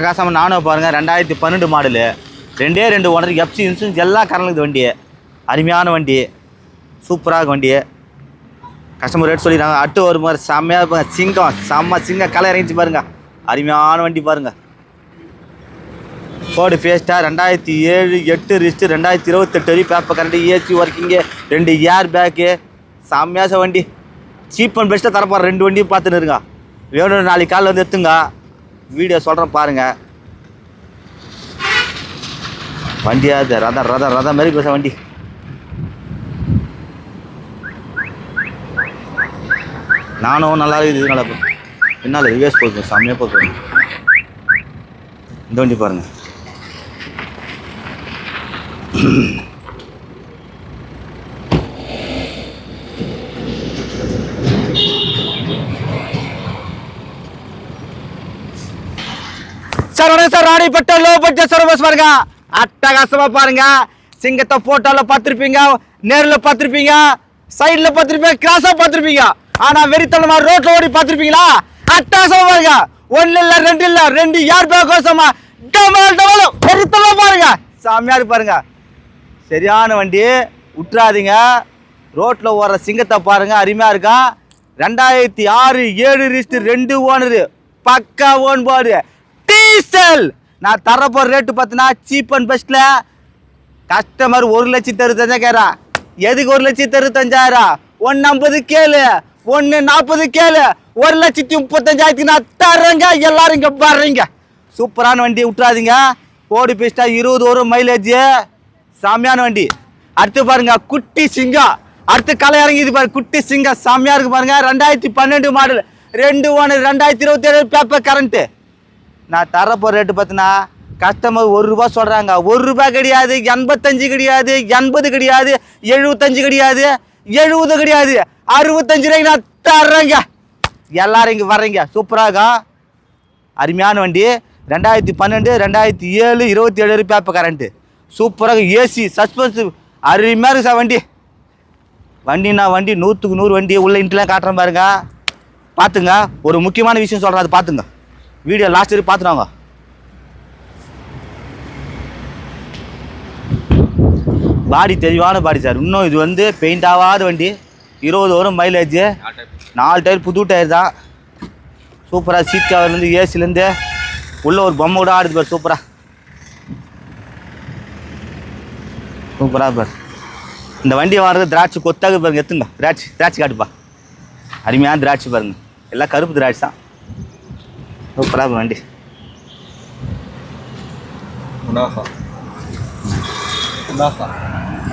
பிரகாசம் நானும் பாருங்கள் ரெண்டாயிரத்தி பன்னெண்டு மாடலு. ரெண்டே ரெண்டு ஓனர் எஃப்சி இன்சூரன்ஸ் எல்லாம் கரலுக்குது வண்டி அருமையான வண்டி. சூப்பராக வண்டி கஸ்டமர் ரேட் சொல்லிடுறாங்க அட்டு ஒரு மாதிரி செம்மையாக இருப்பாங்க சிங்கம் செம்ம சிங்கம் கலை இறங்கிச்சு பாருங்க. அருமையான வண்டி பாருங்க. ஃபோர்டு ஃபேஸ்டாக ரெண்டாயிரத்தி ஏழு எட்டு ரிஸ்ட்டு ரெண்டாயிரத்தி இருபத்தெட்டு வரைக்கும் பேப்பர் கரண்ட்டு ஏசி ஒர்க்கிங்கு ரெண்டு ஏர் பேக்கு செம்மையாச வண்டி. சீப் அண்ட் பெஸ்ட்டாக தரப்போகிறேன் ரெண்டு வண்டியும் பார்த்துன்னு இருங்க. வேணும் நாளைக்கு காலையில் வந்து எடுத்துங்க. வீடியோ சொல்கிறேன் பாருங்க. வண்டியாது ரத ரத ரத மாதிரி பேச வண்டி. நானும் நல்லா இருக்குது இது நல்லா என்னால் ரிவேஸ் போகுது செம்மையாக போகுது இந்த வண்டி பாருங்க. சார் வணக்கம் sir Ranipet low budget service பாருங்க. அட்டகாசமாக பாருங்க சிங்கத்தை ஃபோட்டோவில் பார்த்துருப்பீங்க நேரில் பார்த்துருப்பீங்க சைடில் பார்த்துருப்பீங்க கிராஸாக பார்த்துருப்பீங்க. ஆனால் வெறித்தனமா ரோட்டில் ஓடி பார்த்துருப்பீங்களா? அட்டகாசமாக பாருங்க. ஒன்றும் இல்லை ரெண்டு இல்லை ரெண்டு யார் பேக்கோசமா டமால் டமால் வெறித்தனமா பாருங்க. சாமியார் பாருங்க. சரியான வண்டி. விட்டுறாதீங்க ரோட்டில் ஓடுற சிங்கத்தை பாருங்கள் அருமையாக இருக்கா. ரெண்டாயிரத்தி ஆறு ஏழு ரிஸ்ட் ரெண்டு ஓனரு பக்கா ஓன் போர்டு டீசல்! நான் தரப்போகிற ரேட்டு பார்த்தீங்கன்னா சீப் அண்ட் பெஸ்ட்டில் கஸ்டமர் ஒரு லட்சத்தி அறுபத்தஞ்சா கேரா எதுக்கு ஒரு லட்சத்தி அறுபத்தஞ்சாயிரம்? ஒன்று ஐம்பது கேளு. ஒன்று நாற்பது கேளு. ஒரு லட்சத்தி முப்பத்தஞ்சாயிரத்துக்கு நான் தரேங்க எல்லாரும் இங்கே வர்றீங்க. சூப்பரான வண்டி விட்றாதீங்க ஓடி பேஸ்டா இருபது வரும் மைலேஜ் சாமியான வண்டி. அடுத்து பாருங்க குட்டி சிங்கம் அடுத்து களை இறங்கிது பாருங்க குட்டி சிங்கம் சாமியாக இருக்கு பாருங்க. ரெண்டாயிரத்தி பன்னெண்டு மாடல் ரெண்டு ஒன்று ரெண்டாயிரத்தி இருபத்தி ஏழு பேப்பர் கரண்ட்டு நான் தரப்போகிற ரேட்டு பார்த்தீங்கன்னா கஸ்டமர் ஒரு ரூபா சொல்கிறாங்க ஒரு ரூபாய் கிடையாது எண்பத்தஞ்சு கிடையாது எண்பது கிடையாது எழுபத்தஞ்சு கிடையாது எழுபது கிடையாது அறுபத்தஞ்சு ரூபாய்க்கு நான் தர்றேங்க. எல்லாரும் இங்கே வர்றீங்க. சூப்பராக அருமையான வண்டி. ரெண்டாயிரத்தி பன்னெண்டு ரெண்டாயிரத்தி ஏழு இருபத்தி ஏழு பேப்பர் கரண்ட்டு சூப்பராக ஏசி சஸ்பென்ஸு அருமையாக இருக்கு சார் வண்டி. வண்டினா வண்டி நூற்றுக்கு நூறு வண்டி உள்ள இன்ட்லாம் காட்டுறேன் பாருங்க பார்த்துங்க ஒரு முக்கியமான விஷயம் சொல்கிறேன் அது பார்த்துங்க வீடியோ லாஸ்ட் வரைக்கும் பார்த்துனாங்க பாடி தெளிவான பாடி சார். இன்னும் இது வந்து பெயிண்ட் ஆகாத வண்டி. இருபது வரும் மைலேஜ் நாலு டயர் புது டயர் தான். சூப்பராக சீட் கவர்லேருந்து ஏசிலேருந்து உள்ள ஒரு பொம்மை கூட ஆடுது பார் சூப்பராக சூப்பராக பார். இந்த வண்டி வாங்குறது திராட்சை கொத்தாக பாருங்க எத்துங்க. திராட்சை திராட்சை காட்டுப்பா. அருமையான திராட்சை பாருங்க. எல்லாம் கருப்பு திராட்சை தான். சூப்பராக வண்டி.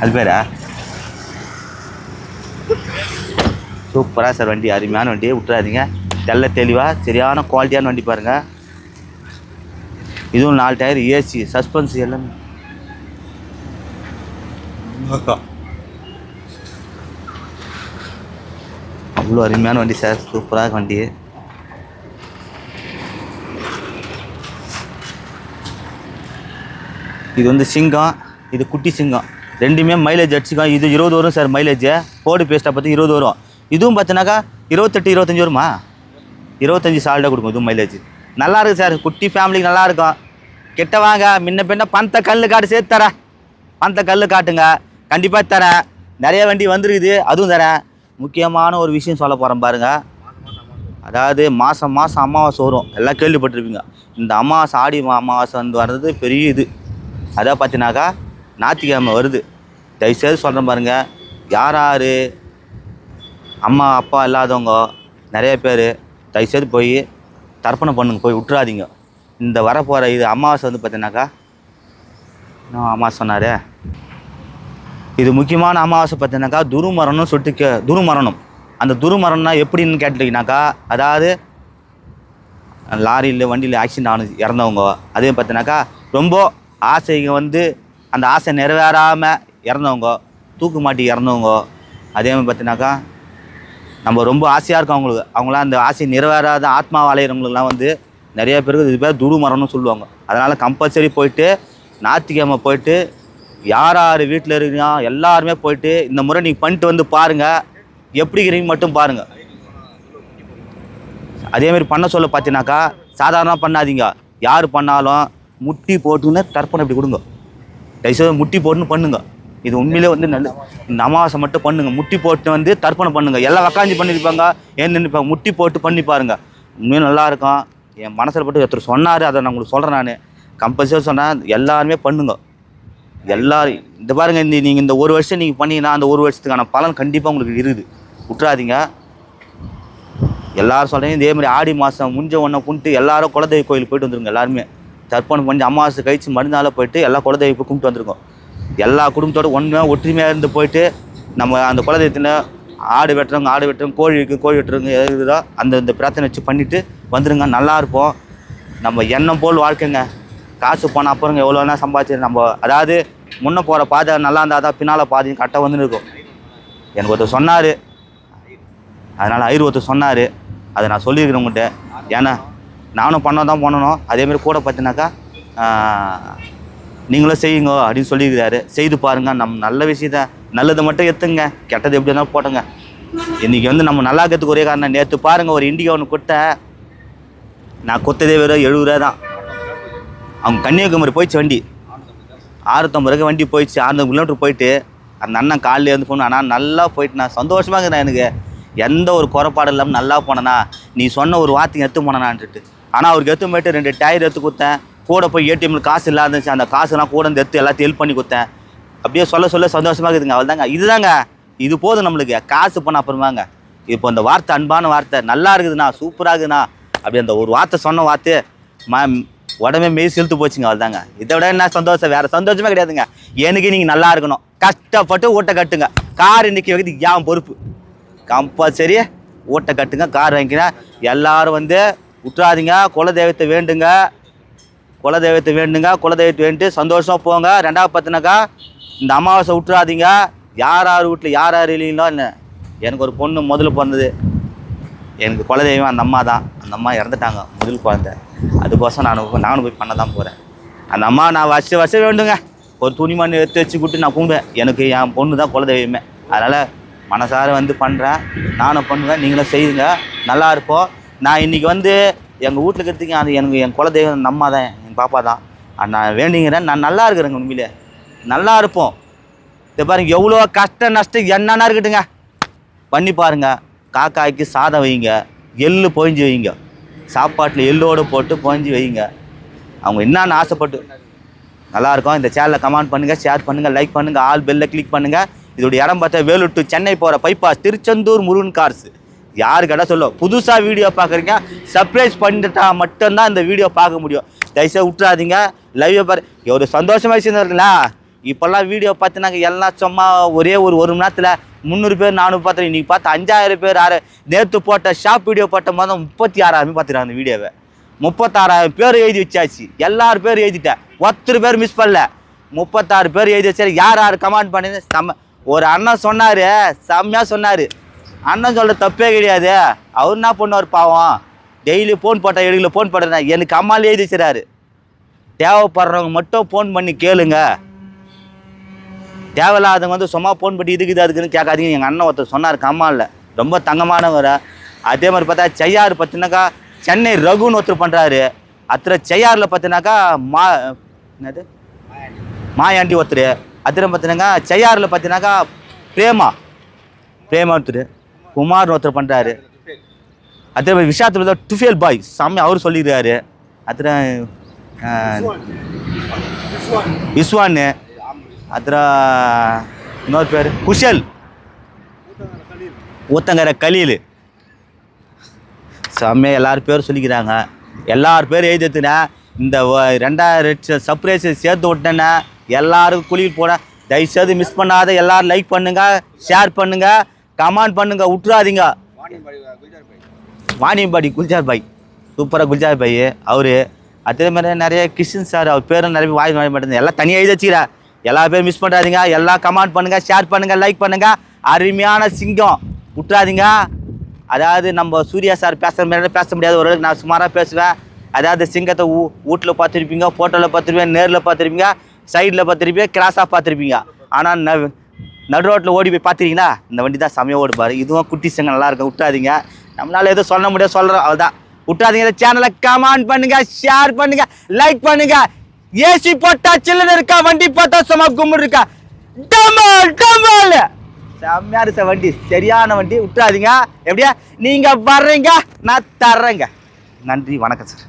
அது பேரா? சூப்பராக சார் வண்டி அருமையான வண்டி விட்டுறாதீங்க. தெல்ல தெளிவாக சரியான குவாலிட்டியான வண்டி பாருங்கள் இதுவும் நாலு டயர் ஏசி சஸ்பென்ஸ் எல்லாமே. அவ்வளோ அருமையான வண்டி சார். சூப்பராக வண்டி. இது வந்து சிங்கம் இது குட்டி சிங்கம். ரெண்டுமே மைலேஜ் அடிச்சுக்கோ இது இருபது வரும் சார் மைலேஜ் போடு பேஸ்ட்டாக பார்த்து இருபது வரும். இதுவும் பார்த்தினாக்கா இருபத்தெட்டு இருபத்தஞ்சி வருமா? இருபத்தஞ்சி சால்டாக கொடுக்கும் இதுவும் மைலேஜ் நல்லா இருக்கு சார் குட்டி ஃபேமிலிக்கு நல்லா இருக்கும். கெட்ட வாங்க. முன்ன பின்ன பந்த கல் காட்டு சேர்த்து தரேன். பந்த கல் காட்டுங்க. கண்டிப்பாக தரேன். நிறைய வண்டி வந்துருக்குது. அதுவும் தரேன். முக்கியமான ஒரு விஷயம் சொல்ல போகிறேன் பாருங்க. அதாவது மாதம் மாதம் அமாவாசை வரும். எல்லாம் கேள்விப்பட்டிருப்பீங்க. இந்த அமாவாசை ஆடி அமாவாசை வந்து வர்றது பெரிய இது. அதை பார்த்தினாக்கா ஞாயிற்றுக்கிழமை வருது. தயவுசெய்து சொல்கிறேன் பாருங்கள் யார் யார்? அம்மா அப்பா இல்லாதவங்க நிறைய பேர் தயவுசெய்து போய் தர்ப்பணம் பண்ணுங்க. போய் விட்டுறாதீங்க. இந்த வரப்போகிற இது அமாவாசை வந்து பார்த்தீங்கன்னாக்கா இன்னும் அமாவாசை சொன்னாரே? இது முக்கியமான அமாவாசை பார்த்தீங்கன்னாக்கா துருமரணம் சொல்லிட்டு கே துருமரணம். அந்த துருமரணம்னா எப்படின்னு கேட்டுட்டீங்கன்னாக்கா அதாவது லாரியில் வண்டியில் ஆக்சிடென்ட் ஆனது இறந்தவங்க. அதே பார்த்தீங்கன்னாக்கா ரொம்ப ஆசைங்க வந்து அந்த ஆசை நிறைவேறாமல் இறந்தவங்க தூக்கு மாட்டி இறந்தவங்க அதே மாதிரி பார்த்தீங்கன்னாக்கா நம்ம ரொம்ப ஆசையாக இருக்கும் அவங்களுக்கு. அவங்களாம் அந்த ஆசை நிறைவேறாத ஆத்மா அலையிறவங்களுக்குலாம் வந்து நிறைய பேருக்கு இது பேர் துருமரணம்னு சொல்லுவாங்க. அதனால் கம்பல்சரி போயிட்டு ஞாயிற்றுக்கிழமை போயிட்டு யார் யார் வீட்டில் இருக்கீங்க எல்லாருமே போயிட்டு இந்த முறை நீங்கள் பண்ணிட்டு வந்து பாருங்கள் எப்படி இருக்கிறீங்க மட்டும் பாருங்கள் அதேமாரி பண்ண சொல்ல பார்த்தீங்கன்னாக்கா சாதாரணமாக பண்ணாதீங்க. யார் பண்ணாலும் முட்டி போட்டுன்னு தர்ப்பணம் இப்படி கொடுங்க. தயவுசெய்து முட்டி போட்டுன்னு பண்ணுங்க. இது உண்மையிலே வந்து நல்ல நமாசை மட்டும் பண்ணுங்க. முட்டி போட்டு வந்து தர்ப்பணம் பண்ணுங்க. எல்லாம் உக்காஞ்சி பண்ணியிருப்பாங்க ஏன் நினைப்பாங்க முட்டி போட்டு பண்ணி பாருங்க. உண்மையும் நல்லா இருக்கும். என் மனசில் பட்டு ஒருத்தர் சொன்னார். அதை நான் உங்களுக்கு சொல்கிறேன் நான். கம்பல்சரி சொன்னேன் எல்லாருமே பண்ணுங்க. எல்லாரும் இந்த பாருங்க இந்த நீங்கள் இந்த ஒரு வருஷம் நீங்கள் பண்ணீங்கன்னா அந்த ஒரு வருஷத்துக்கான பலன் கண்டிப்பாக உங்களுக்கு இருக்குது. விட்டுறாதீங்க. எல்லாரும் சொல்கிறேன் இதே மாதிரி ஆடி மாதம் முடிஞ்ச ஒன்றை கொண்டு எல்லாரும் குலதெய்வ கோயிலுக்கு போயிட்டு வந்துருங்க எல்லாருமே. தர்ப்பணம் பண்ணி அமாவாசை கழிச்சு மறுநாள் போயிட்டு எல்லா குலதெய்வ கும்பிட்டு வந்திருக்கோம். எல்லா குடும்பத்தோட ஒன்றுமே ஒற்றுமையாக இருந்து போயிட்டு நம்ம அந்த குலதெய்வத்தில் ஆடு வெட்டுறவங்க ஆடு வெட்டுறவங்க கோழி இருக்குது கோழி வெட்டுறவங்க எதுதோ அந்த இந்த பிரார்த்தனை வச்சு பண்ணிவிட்டு வந்துருங்க நல்லா இருப்போம். நம்ம எண்ணம் போல் வாழ்க்கைங்க. காசு போன அப்புறம் எவ்வளோ வேணால் சம்பாதிச்சு நம்ம அதாவது முன்ன போகிற பாதை நல்லா இருந்தால் தான் பின்னால் பாதையும் கரெக்டாக வந்துருக்கும் எனக்கு ஒருத்தர் சொன்னார். அதனால் ஐயர் ஒருத்தர் சொன்னார். அதை நான் சொல்லியிருக்கிறேன் உங்கள்கிட்ட. ஏன்னா நானும் பண்ண தான் பண்ணணும். அதேமாரி கூட பார்த்தினாக்கா நீங்களும் செய்யுங்க அப்படின்னு சொல்லியிருக்கிறாரு. செய்து பாருங்க. நம்ம நல்ல விஷயத்த நல்லதை மட்டும் எடுத்துங்க. கெட்டது எப்படி இருந்தாலும் போட்டுங்க. இன்றைக்கி வந்து நம்ம நல்லா இருக்கிறதுக்கு ஒரே காரணம் நேற்று பாருங்கள் ஒரு இண்டிகா ஒன்று கொடுத்தேன். நான் கொத்ததே வெறும் எழுபது ரூபா தான். அவங்க கன்னியாகுமரி போயிடுச்சு வண்டி. ஆறுத்தம்பது ரூபாய்க்கு வண்டி போயிடுச்சு. ஆறுநூறு கிலோமீட்டர் போயிட்டு அந்த அண்ணன் காலையில் இருந்து போகணும் ஆனால் நல்லா போயிட்டு நான் சந்தோஷமாக இருக்கிறேன் எனக்கு. எந்த ஒரு குறைபாடு இல்லாமல் நல்லா போனேனா நீ சொன்ன ஒரு வார்த்தைங்க எடுத்து போனேண்ணான்ட்டு ஆனால் அவருக்கு எடுத்து போயிட்டு ரெண்டு டயர் எடுத்து கொடுத்தேன் கூட போய் ஏடிஎம்ல காசு இல்லாத இருந்துச்சு. அந்த காசுலாம் கூட வந்து எடுத்து எல்லாத்தையும் ஹெல்ப் பண்ணி கொடுத்தேன் அப்படியே சொல்ல சொல்ல சந்தோஷமாக இருக்குதுங்க. அவள் தாங்க இதுதாங்க. இது போதும் நம்மளுக்கு. காசு பண்ண அப்புறமாங்க. இப்போ இந்த வார்த்தை அன்பான வார்த்தை. நல்லா இருக்குதுண்ணா சூப்பராக இருக்குதுண்ணா. அப்படி அந்த ஒரு வார்த்தை சொன்ன வார்த்தை மேம் உடம்பே மெய் செலுத்து போச்சுங்க. அவள் தாங்க இதை விட என்ன சந்தோஷம்? வேறு சந்தோஷமே கிடையாதுங்க. எனக்கு நீங்கள் நல்லா இருக்கணும். கஷ்டப்பட்டு ஓட்டை கட்டுங்க. கார் இன்னைக்கு வைக்கிறது ஏன் பொறுப்பு. கம்பல்சரி ஓட்டை கட்டுங்க. கார் வாங்கிக்கிறேன். எல்லோரும் வந்து விட்றாதீங்க குலதெய்வத்தை வேண்டுங்க. குலதெய்வத்தை வேண்டுங்க குலதெய்வத்தை வேண்டு சந்தோஷமாக போங்க. ரெண்டாவது பார்த்தினாக்கா இந்த அமாவாசை விட்றாதீங்க யார் யார் வீட்டில் யார் யார் இல்லைங்களோ என்ன? எனக்கு ஒரு பொண்ணு முதல்ல பிறந்தது. எனக்கு குலதெய்வம் அந்த அம்மா தான். அந்த அம்மா இறந்துட்டாங்க முதல் குழந்த. அதுக்கோசம் நான் நானும் போய் பண்ண தான் போகிறேன் அந்த அம்மா நான் வருஷம் வருஷம் வேண்டுங்க. ஒரு துணிமணி எடுத்து வச்சு கூட்டு நான் கும்பிடுவேன். எனக்கு என் பொண்ணு தான் குலதெய்வமே. அதனால் மனசார வந்து பண்ணுறேன் நானும் பண்ணுவேன். நீங்களும் செய்யுங்க நல்லா இருப்போம். நான் இன்றைக்கி வந்து எங்கள் வீட்டில் இருக்கிறதுக்கு அது எனக்கு என் குலதெய்வம் நம்ம அம்மா தான் என் பாப்பா தான். நான் வேண்டிங்கிறேன் நான் நல்லா இருக்கிறேங்க உண்மையிலே. நல்லா இருப்போம். இதை பாருங்க எவ்வளோ கஷ்ட நஷ்டம் என்னென்னா இருக்கட்டுங்க. பண்ணி பாருங்க. காக்காய்க்கு சாதம் வைங்க. எள்ளு பொழிஞ்சு வைங்க. சாப்பாட்டில் எள்ளோடு போட்டு பொழிஞ்சு வைங்க. அவங்க என்னென்னு ஆசைப்பட்டு நல்லாயிருக்கும் இந்த சேனலை கமெண்ட் பண்ணுங்கள் ஷேர் பண்ணுங்கள் லைக் பண்ணுங்கள் ஆல் பெல்லை கிளிக் பண்ணுங்கள் இதோட இடம் பார்த்தா வேலூர் டு சென்னை போகிற பைப்பாஸ் திருச்செந்தூர் முருகன் கார்ஸு யாரு கேட்டால் சொல்லும். புதுசாக வீடியோ பார்க்குறீங்க சர்ப்ரைஸ் பண்ணிட்டா மட்டும்தான் இந்த வீடியோ பார்க்க முடியும். தயவுசெய்து விட்றாதீங்க லைவை பாரு. ஒரு சந்தோஷமாக சேர்ந்துருங்களா இப்போல்லாம் வீடியோ பார்த்தினாங்க எல்லாம் சும்மா ஒரே ஒரு ஒரு மணி நேரத்தில் முந்நூறு பேர் நானூறு பார்த்துருக்கேன் இன்றைக்கி பார்த்து அஞ்சாயிரம் பேர் ஆறு நேற்று போட்ட ஷாப் வீடியோ போட்ட மொதல் முப்பத்தி ஆறாயிரம் பார்த்துருக்காங்க அந்த வீடியோவை முப்பத்தாறாயிரம் பேர் எழுதி வச்சாச்சு. எல்லார் பேர் எழுதிட்டேன். ஒருத்தர் பேர் மிஸ் பண்ணல. முப்பத்தாறு பேர் எழுதி வச்சாரு. யார் யார் கமெண்ட் பண்ணி செம்ம ஒரு அண்ணன் சொன்னார். செம்மையாக சொன்னார். அண்ணன் சொல்கிற தப்பே கிடையாது. அவர் என்ன பண்ணுவார் பாவம்? டெய்லி ஃபோன் போட்டால் எடுக்கல ஃபோன் போடுறேன் எனக்கு அம்மாலே எழுதி தேவைப்படுறவங்க மட்டும் ஃபோன் பண்ணி கேளுங்க. தேவையில்லாதவங்க வந்து சும்மா ஃபோன் பண்ணி இதுக்கு அதுக்குன்னு கேட்காதீங்க. எங்கள் அண்ணன் ஒருத்தர் சொன்னார் கம்மாவில் ரொம்ப தங்கமானவர். அதே மாதிரி பார்த்தா செய்யார் பார்த்தினாக்கா சென்னை ரகுன்னு ஒருத்தர் பண்ணுறாரு அத்தனை செய்யாரில் பார்த்தினாக்கா மா என்னது? மாயாண்டி ஒருத்தர். அத்தனை பார்த்தினாக்கா செய்யாரில் பார்த்தினாக்கா பிரேமா. பிரேமா ஒருத்தர். குமார்னு ஒருத்தர் பண்ணுறாரு அதே மாதிரி விஷாத்தில் டுஃபேல் பாய். சாமி அவர் சொல்லிடுறாரு அத்தனை விஸ்வான்னு. அத்தனை இன்னொரு பேர் குஷல். ஊத்தங்கர கலீல். செம்மையாக எல்லார் பேரும் சொல்லிக்கிறாங்க. எல்லார் பேரும் எழுதிட்டுனா இந்த ரெண்டாயிரம் சர்ப்ரைஸ் சேர்த்து விட்டேன்னா எல்லாருக்கும் குளியில் போனேன் தயவுசெய்து மிஸ் பண்ணாத எல்லாரும் லைக் பண்ணுங்கள் ஷேர் பண்ணுங்கள் கமெண்ட் பண்ணுங்க விட்டுறாதீங்க வாணியம்பாடி குல்ஜார் பாய். சூப்பராக குல்ஜார் பாய். அவர் அதே மாதிரி நிறைய கிறிஸ்டின் சார் அவர் பேரும் நிறைய பேர் வாய் வாங்க மாட்டேங்குது. எல்லாம் தனியாக எழுதி வச்சுக்கிறேன் எல்லா பேரும் மிஸ் பண்ணுறாதீங்க எல்லாம் கமெண்ட் பண்ணுங்கள் ஷேர் பண்ணுங்கள் லைக் பண்ணுங்கள் அருமையான சிங்கம். விட்டுறாதீங்க அதாவது நம்ம சூர்யா சார் பேசுகிற மாதிரி பேச முடியாது. ஓரளவுக்கு நான் சுமாராக பேசுவேன். அதாவது சிங்கத்தை ஊ வீட்டில் பார்த்துருப்பீங்க ஃபோட்டோவில் பார்த்துருப்பீங்க நேரில் பார்த்துருப்பீங்க சைடில் பார்த்துருப்பீங்க கிராஸாக பார்த்துருப்பீங்க. ஆனால் ந நடு ரோட்டில் ஓடி போய் பார்த்துருக்கீங்களா இந்த வண்டி தான் செமையாக ஓடுப்பார். இதுவும் குட்டி சிங்கம் நல்லா இருக்கும். நம்மளால் எதுவும் சொல்ல முடியாது சொல்கிறோம் அவ்வளோதான் விட்டாதீங்க இந்த சேனலை கமெண்ட் பண்ணுங்க ஷேர் பண்ணுங்க லைக் பண்ணுங்க. ஏசி போட்டா சில்லுன்னு இருக்கா வண்டி போட்டால் சும்மா கும்பிடு இருக்கா? டமால் டமால் செம்மையா இருக்க வண்டி. சரியான வண்டி. விட்டுறாதீங்க எப்படியா? நீங்கள் வர்றீங்க நான் தர்றேங்க. நன்றி வணக்கம் சார்.